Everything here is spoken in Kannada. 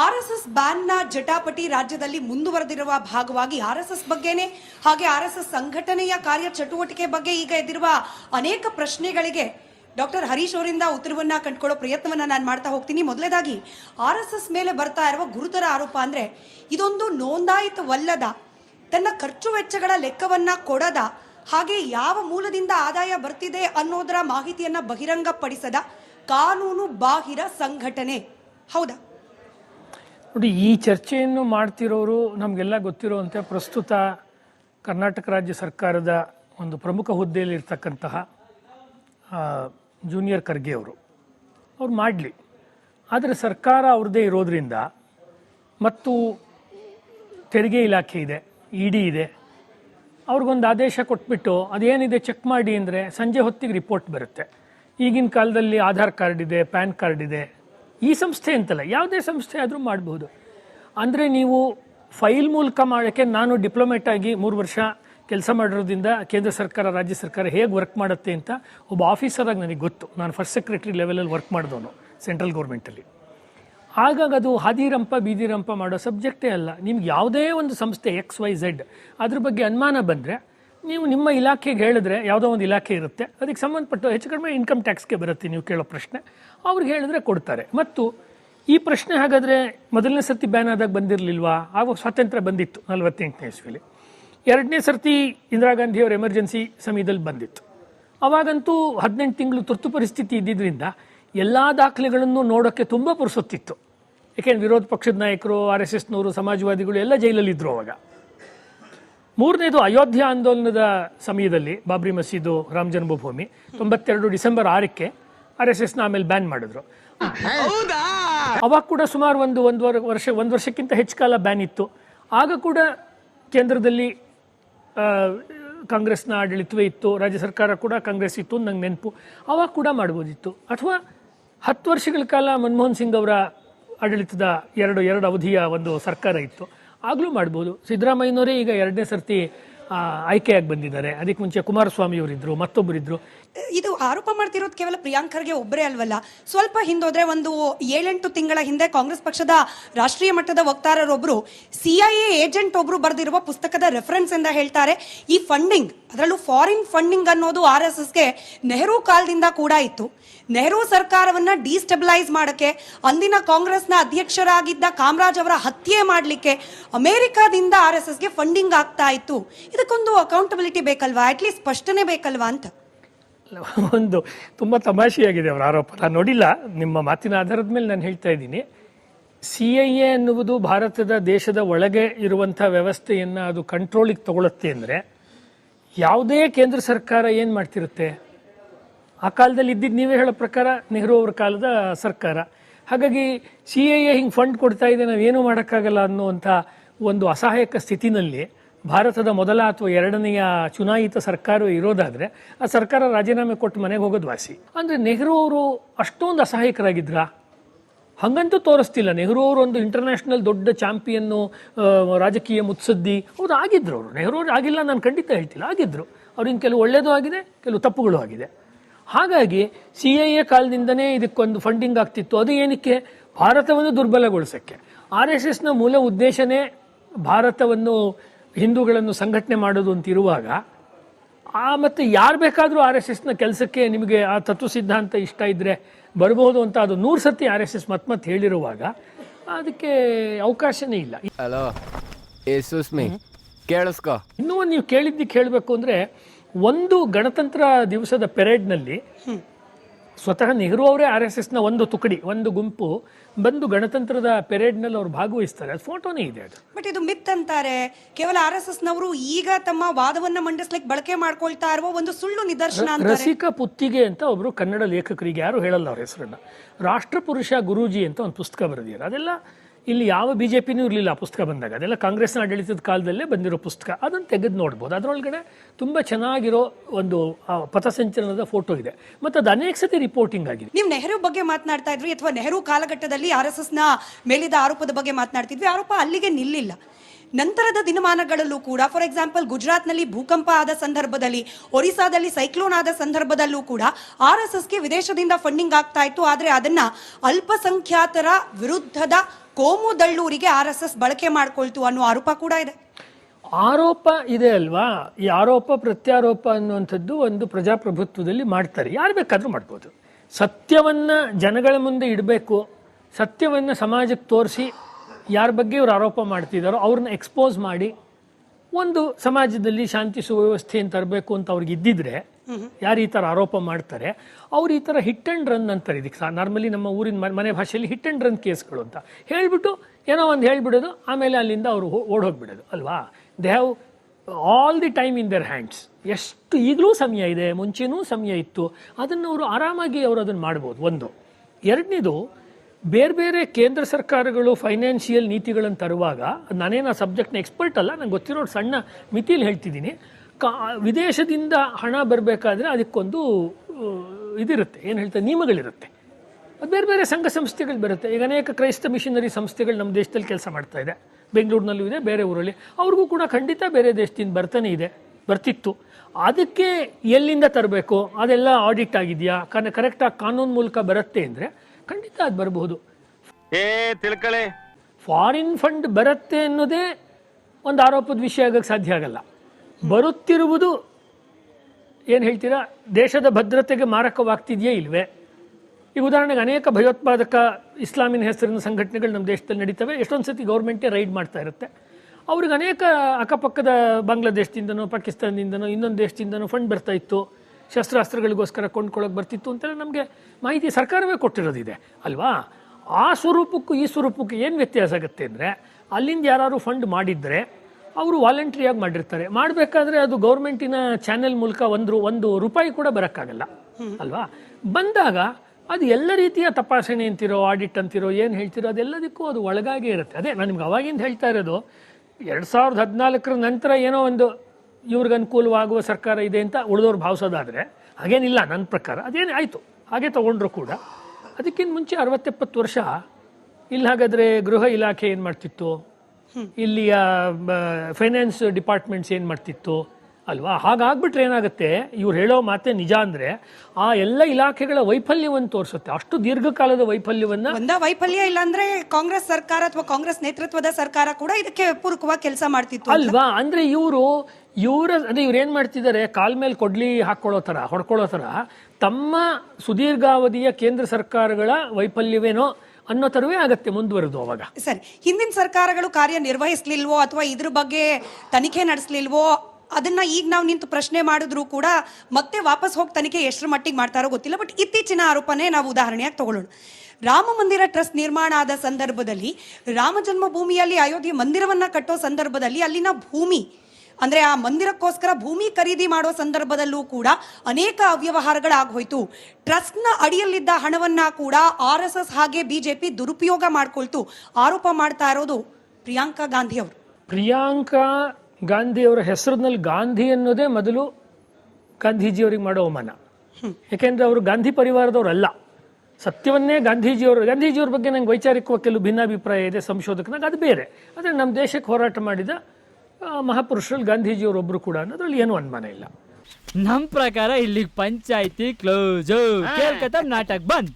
ಆರ್ ಎಸ್ ಎಸ್ ಬ್ಯಾನ್ನ ಜಟಾಪಟಿ ರಾಜ್ಯದಲ್ಲಿ ಮುಂದುವರೆದಿರುವ ಭಾಗವಾಗಿ ಆರ್ ಎಸ್ ಎಸ್ ಬಗ್ಗೆನೇ ಹಾಗೆ ಆರ್ ಎಸ್ ಎಸ್ ಸಂಘಟನೆಯ ಕಾರ್ಯ ಚಟುವಟಿಕೆ ಬಗ್ಗೆ ಈಗ ಎದ್ದಿರುವ ಅನೇಕ ಪ್ರಶ್ನೆಗಳಿಗೆ ಡಾಕ್ಟರ್ ಹರೀಶ್ ಅವರಿಂದ ಉತ್ತರವನ್ನ ಕಂಡುಕೊಳ್ಳೋ ಪ್ರಯತ್ನವನ್ನ ನಾನು ಮಾಡ್ತಾ ಹೋಗ್ತೀನಿ. ಮೊದಲೇದಾಗಿ ಆರ್ ಎಸ್ ಎಸ್ ಮೇಲೆ ಬರ್ತಾ ಇರುವ ಗುರುತರ ಆರೋಪ ಅಂದ್ರೆ ಇದೊಂದು ನೋಂದಾಯಿತವಲ್ಲದ, ತನ್ನ ಖರ್ಚು ವೆಚ್ಚಗಳ ಲೆಕ್ಕವನ್ನ ಕೊಡದ, ಹಾಗೆ ಯಾವ ಮೂಲದಿಂದ ಆದಾಯ ಬರ್ತಿದೆ ಅನ್ನೋದರ ಮಾಹಿತಿಯನ್ನ ಬಹಿರಂಗಪಡಿಸದ ಕಾನೂನು ಬಾಹಿರ ಸಂಘಟನೆ. ಹೌದಾ? ನೋಡಿ, ಈ ಚರ್ಚೆಯನ್ನು ಮಾಡ್ತಿರೋರು ನಮಗೆಲ್ಲ ಗೊತ್ತಿರುವಂತೆ ಪ್ರಸ್ತುತ ಕರ್ನಾಟಕ ರಾಜ್ಯ ಸರ್ಕಾರದ ಒಂದು ಪ್ರಮುಖ ಹುದ್ದೆಯಲ್ಲಿ ಇರ್ತಕ್ಕಂತಹ ಜೂನಿಯರ್ ಖರ್ಗೆ ಅವರು. ಅವ್ರು ಮಾಡಲಿ. ಆದರೆ ಸರ್ಕಾರ ಅವ್ರದ್ದೇ ಇರೋದ್ರಿಂದ ಮತ್ತು ತೆರಿಗೆ ಇಲಾಖೆ ಇದೆ ಇ ಡಿ ಇದೆ. ಅವ್ರಿಗೊಂದು ಆದೇಶ ಕೊಟ್ಬಿಟ್ಟು ಅದೇನಿದೆ ಚೆಕ್ ಮಾಡಿ ಅಂದರೆ ಸಂಜೆ ಹೊತ್ತಿಗೆ ರಿಪೋರ್ಟ್ ಬರುತ್ತೆ. ಈಗಿನ ಕಾಲದಲ್ಲಿ ಆಧಾರ್ ಕಾರ್ಡ್ ಇದೆ, ಪ್ಯಾನ್ ಕಾರ್ಡ್ ಇದೆ. ಈ ಸಂಸ್ಥೆ ಅಂತಲ್ಲ, ಯಾವುದೇ ಸಂಸ್ಥೆ ಆದರೂ ಮಾಡಬಹುದು ಅಂದರೆ ನೀವು ಫೈಲ್ ಮೂಲಕ ಮಾಡೋಕ್ಕೆ ನಾನು ಡಿಪ್ಲೊಮೇಟ್ ಆಗಿ ಮೂರು ವರ್ಷ ಕೆಲಸ ಮಾಡಿರೋದ್ರಿಂದ ಕೇಂದ್ರ ಸರ್ಕಾರ, ರಾಜ್ಯ ಸರ್ಕಾರ ಹೇಗೆ ವರ್ಕ್ ಮಾಡುತ್ತೆ ಅಂತ ಒಬ್ಬ ಆಫೀಸರಾಗಿ ನನಗೆ ಗೊತ್ತು. ನಾನು ಫಸ್ಟ್ ಸೆಕ್ರೆಟರಿ ಲೆವೆಲಲ್ಲಿ ವರ್ಕ್ ಮಾಡಿದವನು ಸೆಂಟ್ರಲ್ ಗೌರ್ಮೆಂಟಲ್ಲಿ ಹಾಗಾಗಿ ಅದು ಹಾದಿರಂಪ, ಬೀದಿರಂಪ ಮಾಡೋ ಸಬ್ಜೆಕ್ಟೇ ಅಲ್ಲ. ನಿಮ್ಗೆ ಯಾವುದೇ ಒಂದು ಸಂಸ್ಥೆ ಎಕ್ಸ್ ವೈ ಝೆಡ್ ಅದ್ರ ಬಗ್ಗೆ ಅನುಮಾನ ಬಂದರೆ ನೀವು ನಿಮ್ಮ ಇಲಾಖೆಗೆ ಹೇಳಿದ್ರೆ ಯಾವುದೋ ಒಂದು ಇಲಾಖೆ ಇರುತ್ತೆ. ಅದಕ್ಕೆ ಸಂಬಂಧಪಟ್ಟು ಹೆಚ್ಚು ಕಡಿಮೆ ಇನ್ಕಮ್ ಟ್ಯಾಕ್ಸ್ಗೆ ಬರುತ್ತೆ ನೀವು ಕೇಳೋ ಪ್ರಶ್ನೆ. ಅವ್ರಿಗೆ ಹೇಳಿದ್ರೆ ಕೊಡ್ತಾರೆ. ಮತ್ತು ಈ ಪ್ರಶ್ನೆ ಹಾಗಾದರೆ ಮೊದಲನೇ ಸರ್ತಿ ಬ್ಯಾನ್ ಆದಾಗ ಬಂದಿರಲಿಲ್ವಾ? ಆವಾಗ ಸ್ವಾತಂತ್ರ್ಯ ಬಂದಿತ್ತು ನಲವತ್ತೆಂಟನೇ ಇಸ್ವಿಲಿ. ಎರಡನೇ ಸರ್ತಿ ಇಂದಿರಾ ಗಾಂಧಿಯವರ ಎಮರ್ಜೆನ್ಸಿ ಸಮಯದಲ್ಲಿ ಬಂದಿತ್ತು. ಅವಾಗಂತೂ ಹದಿನೆಂಟು ತಿಂಗಳು ತುರ್ತು ಪರಿಸ್ಥಿತಿ ಇದ್ದಿದ್ದರಿಂದ ಎಲ್ಲ ದಾಖಲೆಗಳನ್ನು ನೋಡೋಕ್ಕೆ ತುಂಬ ಪುರುಸೊತ್ತಿತ್ತು. ಯಾಕೆಂದ್ರೆ ವಿರೋಧ ಪಕ್ಷದ ನಾಯಕರು ಆರ್ ಎಸ್ ಎಸ್ನವರು ಸಮಾಜವಾದಿಗಳು ಎಲ್ಲ ಜೈಲಲ್ಲಿದ್ದರು ಅವಾಗ. ಮೂರನೇದು ಅಯೋಧ್ಯ ಆಂದೋಲನದ ಸಮಯದಲ್ಲಿ ಬಾಬ್ರಿ ಮಸೀದು ರಾಮ ಜನ್ಮಭೂಮಿ ತೊಂಬತ್ತೆರಡು ಡಿಸೆಂಬರ್ ಆರಕ್ಕೆ ಆರ್ ಎಸ್ ಎಸ್ನ ಆಮೇಲೆ ಬ್ಯಾನ್ ಮಾಡಿದ್ರು. ಅವಾಗ ಕೂಡ ಸುಮಾರು ಒಂದು ಒಂದು ವರ್ಷ ಒಂದು ವರ್ಷಕ್ಕಿಂತ ಹೆಚ್ಚು ಕಾಲ ಬ್ಯಾನ್ ಇತ್ತು. ಆಗ ಕೂಡ ಕೇಂದ್ರದಲ್ಲಿ ಕಾಂಗ್ರೆಸ್ನ ಆಡಳಿತವೇ ಇತ್ತು ರಾಜ್ಯ ಸರ್ಕಾರ ಕೂಡ ಕಾಂಗ್ರೆಸ್ ಇತ್ತು ನಂಗೆ ನೆನಪು. ಅವಾಗ ಕೂಡ ಮಾಡ್ಬೋದಿತ್ತು. ಅಥವಾ ಹತ್ತು ವರ್ಷಗಳ ಕಾಲ ಮನಮೋಹನ್ ಸಿಂಗ್ ಅವರ ಆಡಳಿತದ ಎರಡು ಎರಡು ಅವಧಿಯ ಒಂದು ಸರ್ಕಾರ ಇತ್ತು. ಆಗಲೂ ಮಾಡ್ಬೋದು. ಸಿದ್ದರಾಮಯ್ಯನವರೇ ಈಗ ಎರಡನೇ ಸರ್ತಿ ಆಯ್ಕೆಯಾಗಿ ಬಂದಿದ್ದಾರೆ. ಅದಕ್ಕೆ ಮುಂಚೆ ಕುಮಾರಸ್ವಾಮಿ ಅವರಿದ್ದರು ಮತ್ತೊಬ್ಬರಿದ್ದರು ಇದು ಆರೋಪ ಮಾಡ್ತಿರೋದು ಕೇವಲ ಪ್ರಿಯಾಂಕ್ ಖರ್ಗೆ ಒಬ್ಬರೇ ಅಲ್ವಲ್ಲ. ಸ್ವಲ್ಪ ಹಿಂದೋದ್ರೆ ಒಂದು ಏಳೆಂಟು ತಿಂಗಳ ಹಿಂದೆ ಕಾಂಗ್ರೆಸ್ ಪಕ್ಷದ ರಾಷ್ಟ್ರೀಯ ಮಟ್ಟದ ವಕ್ತಾರರೊಬ್ಬರು ಎ ಏಜೆಂಟ್ ಒಬ್ರು ಬರೆದಿರುವ ಪುಸ್ತಕದ ರೆಫರೆನ್ಸ್ ಇಂದ ಹೇಳ್ತಾರೆ. ಈ ಫಂಡಿಂಗ್ ಅದರಲ್ಲೂ ಫಾರಿನ್ ಫಂಡಿಂಗ್ ಅನ್ನೋದು ಆರ್ ಎಸ್ ಎಸ್ಗೆ ನೆಹರು ಕಾಲದಿಂದ ಕೂಡ ಇತ್ತು. ನೆಹರು ಸರ್ಕಾರವನ್ನ ಡಿಸ್ಟೆಬಿಲೈಸ್ ಮಾಡಕ್ಕೆ, ಅಂದಿನ ಕಾಂಗ್ರೆಸ್ನ ಅಧ್ಯಕ್ಷರಾಗಿದ್ದ ಕಾಮರಾಜ್ ಅವರ ಹತ್ಯೆ ಮಾಡಲಿಕ್ಕೆ ಅಮೆರಿಕಾದಿಂದ ಆರ್ ಎಸ್ ಎಸ್ಗೆ ಫಂಡಿಂಗ್ ಆಗ್ತಾ ಇತ್ತು. ಇದಕ್ಕೊಂದು ಅಕೌಂಟಬಿಲಿಟಿ ಬೇಕಲ್ವಾ? ಅಟ್ಲೀಸ್ಟ್ ಸ್ಪಷ್ಟನೆ ಬೇಕಲ್ವಾ ಅಂತ. ಒಂದು ತುಂಬ ತಮಾಷೆಯಾಗಿದೆ ಅವರ ಆರೋಪ. ನಾನು ನೋಡಿಲ್ಲ, ನಿಮ್ಮ ಮಾತಿನ ಆಧಾರದ ಮೇಲೆ ನಾನು ಹೇಳ್ತಾ ಇದ್ದೀನಿ. ಸಿ ಐ ಎ ಅನ್ನುವುದು ಭಾರತದ ದೇಶದ ಒಳಗೆ ಇರುವಂಥ ವ್ಯವಸ್ಥೆಯನ್ನು ಅದು ಕಂಟ್ರೋಲಿಗೆ ತಗೊಳುತ್ತೆ ಅಂದರೆ ಯಾವುದೇ ಕೇಂದ್ರ ಸರ್ಕಾರ ಏನು ಮಾಡ್ತಿರುತ್ತೆ? ಆ ಕಾಲದಲ್ಲಿ ಇದ್ದಿದ್ದು ನೀವೇ ಹೇಳೋ ಪ್ರಕಾರ ನೆಹರು ಅವರ ಕಾಲದ ಸರ್ಕಾರ. ಹಾಗಾಗಿ ಸಿ ಐ ಎ ಹಿಂಗೆ ಫಂಡ್ ಕೊಡ್ತಾ ಇದೆ ನಾವೇನು ಮಾಡೋಕ್ಕಾಗಲ್ಲ ಅನ್ನುವಂಥ ಒಂದು ಅಸಹಾಯಕ ಸ್ಥಿತಿನಲ್ಲಿ ಭಾರತದ ಮೊದಲ ಅಥವಾ ಎರಡನೆಯ ಚುನಾಯಿತ ಸರ್ಕಾರ ಇರೋದಾದರೆ ಆ ಸರ್ಕಾರ ರಾಜೀನಾಮೆ ಕೊಟ್ಟು ಮನೆಗೆ ಹೋಗೋದು ವಾಸಿ. ಅಂದರೆ ನೆಹರು ಅವರು ಅಷ್ಟೊಂದು ಅಸಹಾಯಕರಾಗಿದ್ರಾ? ಹಾಗಂತೂ ತೋರಿಸ್ತಿಲ್ಲ. ನೆಹರು ಅವರು ಒಂದು ಇಂಟರ್ನ್ಯಾಷನಲ್ ದೊಡ್ಡ ಚಾಂಪಿಯನ್ನು ರಾಜಕೀಯ ಮುತ್ಸದ್ದಿ. ಅವರು ಆಗಿದ್ರು ಅವರು. ನೆಹರು ಅವರು ಆಗಿಲ್ಲ ನಾನು ಖಂಡಿತ ಹೇಳ್ತಿಲ್ಲ. ಆಗಿದ್ರು. ಅವ್ರಿಂದ ಕೆಲವು ಒಳ್ಳೆಯದು ಆಗಿದೆ, ಕೆಲವು ತಪ್ಪುಗಳು ಆಗಿದೆ. ಹಾಗಾಗಿ ಸಿ ಐ ಎ ಕಾಲದಿಂದನೇ ಇದಕ್ಕೊಂದು ಫಂಡಿಂಗ್ ಆಗ್ತಿತ್ತು. ಅದು ಏನಕ್ಕೆ? ಭಾರತವನ್ನು ದುರ್ಬಲಗೊಳಿಸೋಕ್ಕೆ. ಆರ್ ಎಸ್ ಎಸ್ನ ಮೂಲ ಉದ್ದೇಶನೇ ಭಾರತವನ್ನು ಹಿಂದೂಗಳನ್ನು ಸಂಘಟನೆ ಮಾಡೋದು ಅಂತ ಇರುವಾಗ ಆ ಮತ್ತು ಯಾರು ಬೇಕಾದರೂ ಆರ್ ಎಸ್ ಎಸ್ನ ಕೆಲಸಕ್ಕೆ ನಿಮಗೆ ಆ ತತ್ವ ಸಿದ್ಧಾಂತ ಇಷ್ಟ ಇದ್ದರೆ ಬರ್ಬೋದು ಅಂತ ಅದು ನೂರು ಸತಿ ಆರ್ ಎಸ್ ಎಸ್ ಮತ್ತೆ ಮತ್ತೆ ಹೇಳಿರುವಾಗ ಅದಕ್ಕೆ ಅವಕಾಶನೇ ಇಲ್ಲ. ಹಲೋ ಏ ಸುಸ್ಮಿ ಕೇಳಿಸ್ಕೋ. ಇನ್ನೂ ಒಂದು ನೀವು ಕೇಳಿದ್ದಕ್ಕೆ ಹೇಳಬೇಕು ಅಂದರೆ ಒಂದು ಗಣತಂತ್ರ ದಿವಸದ ಪೆರೇಡ್ನಲ್ಲಿ ಸ್ವತಃ ನೆಹರು ಅವರೇ ಆರ್ ಎಸ್ ಎಸ್ನ ಒಂದು ತುಕಡಿ ಒಂದು ಗುಂಪು ಬಂದು ಗಣತಂತ್ರದ ಪೆರೇಡ್ನಲ್ಲಿ ಅವ್ರು ಭಾಗವಹಿಸ್ತಾರೆ. ಅದು ಫೋಟೋನೇ ಇದೆ ಅದು. ಬಟ್ ಇದು ಮಿತ್ ಅಂತಾರೆ. ಕೇವಲ ಆರ್ ಎಸ್ ಎಸ್ನವರು ಈಗ ತಮ್ಮ ವಾದವನ್ನ ಮಂಡಿಸ್ಲಿಕ್ಕೆ ಬಳಕೆ ಮಾಡ್ಕೊಳ್ತಾ ಇರುವ ಒಂದು ಸುಳ್ಳು ನಿದರ್ಶನ ರಸಿಕ ಪುತ್ತಿಗೆ ಅಂತ ಒಬ್ಬರು ಕನ್ನಡ ಲೇಖಕರಿಗೆ ಯಾರು ಹೇಳಲ್ಲ ಅವ್ರ ಹೆಸರನ್ನ. ರಾಷ್ಟ್ರಪುರುಷ ಗುರೂಜಿ ಅಂತ ಒಂದು ಪುಸ್ತಕ ಬರೆದಿದ್ದಾರೆ. ಅದೆಲ್ಲ ಇಲ್ಲಿ ಯಾವ ಬಿ ಜೆ ಪಿನೂ ಇರಲಿಲ್ಲ ಆ ಪುಸ್ತಕ ಬಂದಾಗ. ಅದೆಲ್ಲ ಕಾಂಗ್ರೆಸ್ನ ಆಡಳಿತದ ಕಾಲದಲ್ಲೇ ಬಂದಿರೋ ಪುಸ್ತಕ. ಅದನ್ನು ತೆಗೆದು ನೋಡ್ಬೋದು. ಅದರೊಳಗಡೆ ತುಂಬ ಚೆನ್ನಾಗಿರೋ ಒಂದು ಪಥಸಂಚಲನದ ಫೋಟೋ ಇದೆ. ಮತ್ತು ಅದು ಅನೇಕ ಸತಿ ರಿಪೋರ್ಟಿಂಗ್ ಆಗಿದೆ. ನೀವು ನೆಹರು ಬಗ್ಗೆ ಮಾತನಾಡ್ತಾ ಇದ್ರಿ ಅಥವಾ ನೆಹರು ಕಾಲಘಟ್ಟದಲ್ಲಿ ಆರ್ ಎಸ್ ಎಸ್ನ ಮೇಲಿದ ಆರೋಪದ ಬಗ್ಗೆ ಮಾತನಾಡ್ತಿದ್ವಿ. ಆರೋಪ ಅಲ್ಲಿಗೆ ನಿಲ್ಲಿಲ್ಲ. ನಂತರದ ದಿನಮಾನಗಳಲ್ಲೂ ಕೂಡ ಫಾರ್ ಎಕ್ಸಾಂಪಲ್ ಗುಜರಾತ್ನಲ್ಲಿ ಭೂಕಂಪ ಆದ ಸಂದರ್ಭದಲ್ಲಿ, ಒರಿಸ್ಸಾದಲ್ಲಿ ಸೈಕ್ಲೋನ್ ಆದ ಸಂದರ್ಭದಲ್ಲೂ ಕೂಡ ಆರ್ ಎಸ್ ಎಸ್ಗೆ ವಿದೇಶದಿಂದ ಫಂಡಿಂಗ್ ಆಗ್ತಾ ಇತ್ತು. ಆದರೆ ಅದನ್ನ ಅಲ್ಪಸಂಖ್ಯಾತರ ವಿರುದ್ಧದ ಕೋಮು ದಳ್ಳೂರಿಗೆ ಆರ್ ಎಸ್ ಎಸ್ ಬಳಕೆ ಮಾಡಿಕೊಳ್ತು ಅನ್ನೋ ಆರೋಪ ಕೂಡ ಇದೆ. ಆರೋಪ ಇದೆ ಅಲ್ವಾ? ಈ ಆರೋಪ, ಪ್ರತ್ಯಾರೋಪ ಅನ್ನುವಂಥದ್ದು ಒಂದು ಪ್ರಜಾಪ್ರಭುತ್ವದಲ್ಲಿ ಮಾಡ್ತಾರೆ. ಯಾರು ಬೇಕಾದರೂ ಮಾಡ್ಬೋದು. ಸತ್ಯವನ್ನು ಜನಗಳ ಮುಂದೆ ಇಡಬೇಕು. ಸತ್ಯವನ್ನು ಸಮಾಜಕ್ಕೆ ತೋರಿಸಿ. ಯಾರ ಬಗ್ಗೆ ಇವರು ಆರೋಪ ಮಾಡ್ತಿದ್ದಾರೋ ಅವ್ರನ್ನ ಎಕ್ಸ್ಪೋಸ್ ಮಾಡಿ ಒಂದು ಸಮಾಜದಲ್ಲಿ ಶಾಂತಿ ಸುವ್ಯವಸ್ಥೆಯನ್ನು ತರಬೇಕು ಅಂತ ಅವ್ರಿಗೆ ಇದ್ದಿದ್ರೆ ಯಾರು ಈ ಥರ ಆರೋಪ ಮಾಡ್ತಾರೆ, ಅವ್ರು ಈ ಥರ ಹಿಟ್ ಆ್ಯಂಡ್ ರನ್ ಅಂತಾರೆ. ಇದಕ್ಕೆ ನಾರ್ಮಲಿ ನಮ್ಮ ಊರಿನ ಮನೆ ಭಾಷೆಯಲ್ಲಿ ಹಿಟ್ ಆ್ಯಂಡ್ ರನ್ ಕೇಸ್ಗಳು ಅಂತ. ಹೇಳಿಬಿಟ್ಟು ಏನೋ ಒಂದು ಹೇಳಿಬಿಡೋದು, ಆಮೇಲೆ ಅಲ್ಲಿಂದ ಅವರು ಓಡ್ ಹೋಗ್ಬಿಡೋದು ಅಲ್ವಾ? They have all the time in their hands ಎಷ್ಟು ಈಗಲೂ ಸಮಯ ಇದೆ, ಮುಂಚೆನೂ ಸಮಯ ಇತ್ತು. ಅದನ್ನು ಅವರು ಆರಾಮಾಗಿ ಅವರು ಅದನ್ನು ಮಾಡ್ಬೋದು. ಒಂದು. ಎರಡನೇದು ಬೇರೆ ಬೇರೆ ಕೇಂದ್ರ ಸರ್ಕಾರಗಳು ಫೈನಾನ್ಷಿಯಲ್ ನೀತಿಗಳನ್ನು ತರುವಾಗ, ನಾನೇನು ಆ ಸಬ್ಜೆಕ್ಟ್ನ ಎಕ್ಸ್ಪರ್ಟ್ ಅಲ್ಲ, ನಂಗೆ ಗೊತ್ತಿರೋ ಸಣ್ಣ ಮಿತಿಲಿ ಹೇಳ್ತಿದ್ದೀನಿ. ಕಾ, ವಿದೇಶದಿಂದ ಹಣ ಬರಬೇಕಾದ್ರೆ ಅದಕ್ಕೊಂದು ಇದಿರುತ್ತೆ. ಏನು ಹೇಳ್ತಾರೆ ನಿಯಮಗಳಿರುತ್ತೆ. ಅದು ಬೇರೆ ಬೇರೆ ಸಂಘ ಸಂಸ್ಥೆಗಳು ಬರುತ್ತೆ. ಈಗ ಅನೇಕ ಕ್ರೈಸ್ತ ಮಿಷನರಿ ಸಂಸ್ಥೆಗಳು ನಮ್ಮ ದೇಶದಲ್ಲಿ ಕೆಲಸ ಮಾಡ್ತಾ ಇದೆ. ಬೆಂಗಳೂರಿನಲ್ಲೂ ಇದೆ, ಬೇರೆ ಊರಲ್ಲಿ. ಅವ್ರಿಗೂ ಕೂಡ ಖಂಡಿತ ಬೇರೆ ದೇಶದಿಂದ ಬರ್ತಾನೆ ಇದೆ, ಬರ್ತಿತ್ತು. ಅದಕ್ಕೆ ಎಲ್ಲಿಂದ ತರಬೇಕು? ಅದೆಲ್ಲ ಆಡಿಟ್ ಆಗಿದೆಯಾ? ಕರೆಕ್ಟಾಗಿ ಕಾನೂನು ಮೂಲಕ ಬರುತ್ತೆ ಅಂದರೆ ಖಂಡಿತ ಅದು ಬರಬಹುದು. ಏ ತಿಳ್ಕೊಳ್ಳಿ ಫಾರಿನ್ ಫಂಡ್ ಬರುತ್ತೆ ಅನ್ನೋದೇ ಒಂದು ಆರೋಪದ ವಿಷಯ ಆಗಕ್ಕೆ ಸಾಧ್ಯ ಆಗಲ್ಲ. ಬರುತ್ತಿರುವುದು ಏನು ಹೇಳ್ತೀರಾ? ದೇಶದ ಭದ್ರತೆಗೆ ಮಾರಕವಾಗ್ತಿದೆಯೇ ಇಲ್ವೇ? ಈಗ ಉದಾಹರಣೆಗೆ ಅನೇಕ ಭಯೋತ್ಪಾದಕ ಇಸ್ಲಾಮಿನ ಹೆಸರಿನ ಸಂಘಟನೆಗಳು ನಮ್ಮ ದೇಶದಲ್ಲಿ ನಡೀತವೆ. ಎಷ್ಟೊಂದು ಸತಿ ಗೌರ್ಮೆಂಟೇ ರೈಡ್ ಮಾಡ್ತಾ ಇರುತ್ತೆ. ಅವ್ರಿಗೆ ಅನೇಕ ಅಕ್ಕಪಕ್ಕದ ಬಾಂಗ್ಲಾದೇಶದಿಂದನೋ ಪಾಕಿಸ್ತಾನದಿಂದನೋ ಇನ್ನೊಂದು ದೇಶದಿಂದನೋ ಫಂಡ್ ಬರ್ತಾ ಇತ್ತು. ಶಸ್ತ್ರಾಸ್ತ್ರಗಳಿಗೋಸ್ಕರ ಕೊಂಡ್ಕೊಳ್ಳೋಕೆ ಬರ್ತಿತ್ತು ಅಂತೆಲ್ಲ ನಮಗೆ ಮಾಹಿತಿ ಸರ್ಕಾರವೇ ಕೊಟ್ಟಿರೋದಿದೆ, ಅಲ್ವಾ? ಆ ಸ್ವರೂಪಕ್ಕೂ ಈ ಸ್ವರೂಪಕ್ಕೂ ಏನು ವ್ಯತ್ಯಾಸ ಆಗುತ್ತೆ ಅಂದರೆ ಅಲ್ಲಿಂದ ಯಾರು ಫಂಡ್ ಮಾಡಿದರೆ ಅವರು ವಾಲಂಟ್ರಿಯಾಗಿ ಮಾಡಿರ್ತಾರೆ. ಮಾಡಬೇಕಾದ್ರೆ ಅದು ಗೌರ್ಮೆಂಟಿನ ಚಾನೆಲ್ ಮೂಲಕ ಒಂದು ಒಂದು ರೂಪಾಯಿ ಕೂಡ ಬರೋಕ್ಕಾಗಲ್ಲ, ಅಲ್ವಾ? ಬಂದಾಗ ಅದು ಎಲ್ಲ ರೀತಿಯ ತಪಾಸಣೆ ಅಂತಿರೋ ಆಡಿಟ್ ಅಂತಿರೋ, ಏನು ಹೇಳ್ತಿರೋ ಅದೆಲ್ಲದಕ್ಕೂ ಅದು ಒಳಗಾಗೇ ಇರುತ್ತೆ. ಅದೇ ನಾನು ನಿಮ್ಗೆ ಅವಾಗಿಂದ ಹೇಳ್ತಾ ಇರೋದು, ಎರಡು ಸಾವಿರದ ಹದಿನಾಲ್ಕರ ನಂತರ ಏನೋ ಒಂದು ಇವ್ರಿಗೆ ಅನುಕೂಲವಾಗುವ ಸರ್ಕಾರ ಇದೆ ಅಂತ ಉಳಿದವ್ರು ಭಾವಿಸೋದಾದರೆ ಹಾಗೇನಿಲ್ಲ ನನ್ನ ಪ್ರಕಾರ. ಅದೇನು ಆಯಿತು. ಹಾಗೆ ತೊಗೊಂಡ್ರು ಕೂಡ. ಅದಕ್ಕಿಂತ ಮುಂಚೆ ಅರವತ್ತೆಪ್ಪತ್ತು ವರ್ಷ ಇಲ್ಲಿ ಹಾಗಾದರೆ ಗೃಹ ಇಲಾಖೆ ಏನು ಮಾಡ್ತಿತ್ತು? ಇಲ್ಲಿಯ ಫೈನಾನ್ಸ್ ಡಿಪಾರ್ಟ್ಮೆಂಟ್ಸ್ ಏನು ಮಾಡ್ತಿತ್ತು? ಅಲ್ವಾ? ಹಾಗಾಗ್ಬಿಟ್ರೆ ಏನಾಗುತ್ತೆ? ಇವ್ರು ಹೇಳೋ ಮಾತೆ ನಿಜ ಅಂದರೆ ಆ ಎಲ್ಲ ಇಲಾಖೆಗಳ ವೈಫಲ್ಯವನ್ನು ತೋರಿಸುತ್ತೆ. ಅಷ್ಟು ದೀರ್ಘಕಾಲದ ವೈಫಲ್ಯವನ್ನು ಒಂದ ವೈಫಲ್ಯ ಇಲ್ಲಾಂದ್ರೆ ಕಾಂಗ್ರೆಸ್ ಸರ್ಕಾರ ಅಥವಾ ಕಾಂಗ್ರೆಸ್ ನೇತೃತ್ವದ ಸರ್ಕಾರ ಕೂಡ ಇದಕ್ಕೆ ಪೂರಕವಾಗಿ ಕೆಲಸ ಮಾಡ್ತಿತ್ತು ಅಲ್ವಾ? ಅಂದ್ರೆ ಇವರು ಇವರ ಅಂದರೆ ಇವ್ರು ಏನು ಮಾಡ್ತಿದ್ದಾರೆ? ಕಾಲ್ ಮೇಲೆ ಕೊಡ್ಲಿ ಹಾಕ್ಕೊಳ್ಳೋ ಥರ, ಹೊಡ್ಕೊಳ್ಳೋ ಥರ ತಮ್ಮ ಸುದೀರ್ಘಾವಧಿಯ ಕೇಂದ್ರ ಸರ್ಕಾರಗಳ ವೈಫಲ್ಯವೇನೋ ಅನ್ನೋ ಥರವೇ ಆಗತ್ತೆ ಮುಂದುವರೆದು ಅವಾಗ. ಸರಿ, ಹಿಂದಿನ ಸರ್ಕಾರಗಳು ಕಾರ್ಯ ನಿರ್ವಹಿಸ್ಲಿಲ್ವೋ ಅಥವಾ ಇದ್ರ ಬಗ್ಗೆ ತನಿಖೆ ನಡೆಸ್ಲಿಲ್ವೋ ಅದನ್ನ ಈಗ ನಾವು ನಿಂತು ಪ್ರಶ್ನೆ ಮಾಡಿದ್ರು ಕೂಡ ಮತ್ತೆ ವಾಪಸ್ ಹೋಗಿ ತನಿಖೆ ಎಷ್ಟರ ಮಟ್ಟಿಗೆ ಮಾಡ್ತಾರೋ ಗೊತ್ತಿಲ್ಲ, ಬಟ್ ಇತ್ತೀಚಿನ ಆರೋಪನೇ ನಾವು ಉದಾಹರಣೆಯಾಗಿ ತಗೊಳ್ಳೋಣ. ರಾಮ ಮಂದಿರ ಟ್ರಸ್ಟ್ ನಿರ್ಮಾಣ ಆದ ಸಂದರ್ಭದಲ್ಲಿ ರಾಮ ಜನ್ಮಭೂಮಿಯಲ್ಲಿ ಅಯೋಧ್ಯೆ ಮಂದಿರವನ್ನ ಕಟ್ಟೋ ಸಂದರ್ಭದಲ್ಲಿ ಅಲ್ಲಿನ ಭೂಮಿ ಅಂದ್ರೆ ಆ ಮಂದಿರಕ್ಕೋಸ್ಕರ ಭೂಮಿ ಖರೀದಿ ಮಾಡೋ ಸಂದರ್ಭದಲ್ಲೂ ಕೂಡ ಅನೇಕ ಅವ್ಯವಹಾರಗಳಾಗೋಯ್ತು ಟ್ರಸ್ಟ್ನ ಅಡಿಯಲ್ಲಿದ್ದ ಹಣವನ್ನ ಕೂಡ ಆರ್ ಎಸ್ ಎಸ್ ಹಾಗೆ ಬಿಜೆಪಿ ದುರುಪಯೋಗ ಮಾಡಿಕೊಳ್ತು. ಆರೋಪ ಮಾಡ್ತಾ ಇರೋದು ಪ್ರಿಯಾಂಕಾ ಗಾಂಧಿ ಅವರು. ಪ್ರಿಯಾಂಕಾ ಗಾಂಧಿ ಅವರ ಹೆಸರಿನಲ್ಲಿ ಗಾಂಧಿ ಅನ್ನೋದೇ ಮೊದಲು ಗಾಂಧೀಜಿಯವರಿಗೆ ಮಾಡೋ ಅವಮಾನ. ಯಾಕೆಂದ್ರೆ ಅವರು ಗಾಂಧಿ ಪರಿವಾರದವರಲ್ಲ. ಸತ್ಯವನ್ನೇ ಗಾಂಧೀಜಿಯವರು ಗಾಂಧೀಜಿಯವ್ರ ಬಗ್ಗೆ ನಂಗೆ ವೈಚಾರಿಕವಾಗಿ ಕೆಲವು ಭಿನ್ನಾಭಿಪ್ರಾಯ ಇದೆ ಸಂಶೋಧಕನಾಗ ಅದು ಬೇರೆ. ಆದರೆ ನಮ್ಮ ದೇಶಕ್ಕೆ ಹೋರಾಟ ಮಾಡಿದ ಮಹಾಪುರುಷರಲ್ಲಿ ಗಾಂಧೀಜಿಯವರೊಬ್ಬರು ಕೂಡ ಅನ್ನೋದ್ರಲ್ಲಿ ಏನೂ ಅನುಮಾನ ಇಲ್ಲ. ನಮ್ ಪ್ರಕಾರ ಇಲ್ಲಿ ಪಂಚಾಯಿತಿ ಕ್ಲೋಸ್ ಕೇಳ್ಕತ್ತ ನಾಟಕ್ ಬಂದ್.